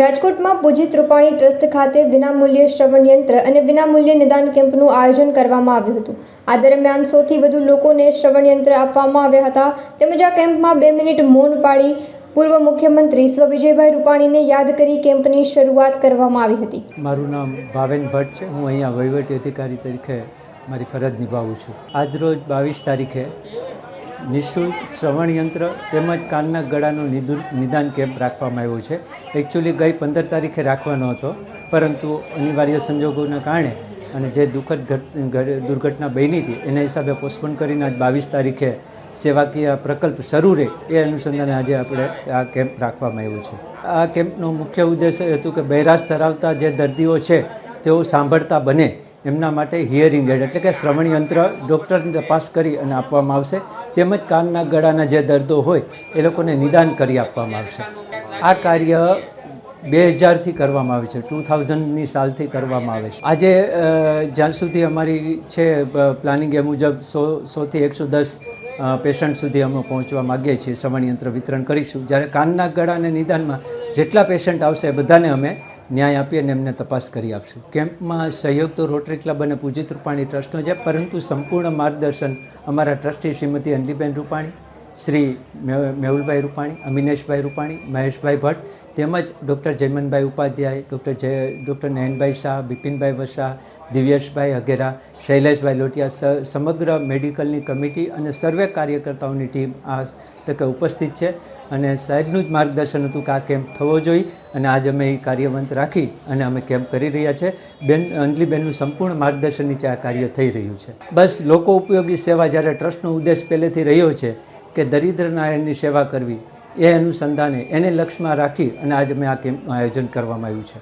રાજકોટમાં પૂજિત રૂપાણી ટ્રસ્ટ ખાતે વિનામૂલ્યે શ્રવણ યંત્ર અને વિનામૂલ્યે નિદાન કેમ્પનું આયોજન કરવામાં આવ્યું હતું. આ દરમિયાન સૌથી વધુ લોકોને શ્રવણ યંત્ર આપવામાં આવ્યા હતા. તેમજ આ કેમ્પમાં બે મિનિટ મૌન પાડી પૂર્વ મુખ્યમંત્રી સ્વ વિજયભાઈ રૂપાણીને યાદ કરી કેમ્પની શરૂઆત કરવામાં આવી હતી. મારું નામ ભાવેન ભટ્ટ છે. હું અહીંયા વહીવટી અધિકારી તરીકે મારી ફરજ નિભાવું છું. આજરોજ બાવીસ તારીખે નિઃશુલ્ક શ્રવણ યંત્ર તેમજ કાનના ગળાનું નિદુ નિદાન કેમ્પ રાખવામાં આવ્યો છે. એકચ્યુઅલી ગઈ પંદર તારીખે રાખવાનો હતો, પરંતુ અનિવાર્ય સંજોગોના કારણે અને જે દુઃખદ દુર્ઘટના બની હતી, એના હિસાબે પોસ્ટપોન કરીને આજ બાવીસ તારીખે સેવાકીય પ્રકલ્પ શરૂ રહે એ અનુસંધાને આજે આપણે આ કેમ્પ રાખવામાં આવ્યો છે. આ કેમ્પનો મુખ્ય ઉદ્દેશ હતું કે બૈરાશ ધરાવતા જે દર્દીઓ છે તેઓ સાંભળતા બને. એમના માટે હિયરિંગ એડ એટલે કે શ્રવણ યંત્ર ડૉક્ટરની તપાસ કરી અને આપવામાં આવશે. તેમજ કાનના ગળાના જે દર્દો હોય, એ લોકોને નિદાન કરી આપવામાં આવશે. આ કાર્ય બે હજારથી કરવામાં આવે છે, ટુ થાઉઝન્ડની સાલથી કરવામાં આવે છે. આજે જ્યાં સુધી અમારી છે પ્લાનિંગ એ મુજબ સો, સોથી એકસો દસ પેશન્ટ સુધી અમે પહોંચવા માગીએ છીએ શ્રવણ યંત્ર વિતરણ કરીશું. જ્યારે કાનના ગળાને નિદાનમાં જેટલા પેશન્ટ આવશે એ બધાને અમે ન્યાય આપી અને એમને તપાસ કરી આપશું. કેમ્પમાં સહયોગ તો રોટરી ક્લબ અને પૂજિત રૂપાણી ટ્રસ્ટનો છે, પરંતુ સંપૂર્ણ માર્ગદર્શન અમારા ટ્રસ્ટી શ્રીમતી અંજલીબેન રૂપાણી શ્રી મેહુલભાઈ રૂપાણી, અમિનેશભાઈ રૂપાણી, મહેશભાઈ ભટ્ટ તેમજ doctor Jayamanbhai Upadhyay, doctor Jay, doctor Nayanbhai Shah, Bipinbhai Vasa Divyeshbhai Aghera, Shaileshbhai Lotiya સમગ્ર મેડિકલની કમિટી અને સર્વે કાર્યકર્તાઓની ટીમ આ તકે ઉપસ્થિત છે અને સાહેબનું જ માર્ગદર્શન હતું કે આ કેમ્પ થવો જોઈએ અને આજ અમે એ કાર્યવંત રાખી અને અમે કેમ્પ કરી રહ્યા છે. બેન, અંજલીબેનનું સંપૂર્ણ માર્ગદર્શન નીચે આ કાર્ય થઈ રહ્યું છે. બસ, લોકો ઉપયોગી સેવા જ્યારે ટ્રસ્ટનો ઉદ્દેશ પહેલેથી રહ્યો છે કે દરિદ્ર નારાયણની સેવા કરવી એ અનુસંધાને, એને લક્ષ્યમાં રાખી અને આજે મેં આ કેમ્પનું આયોજન કરવામાં આવ્યું છે.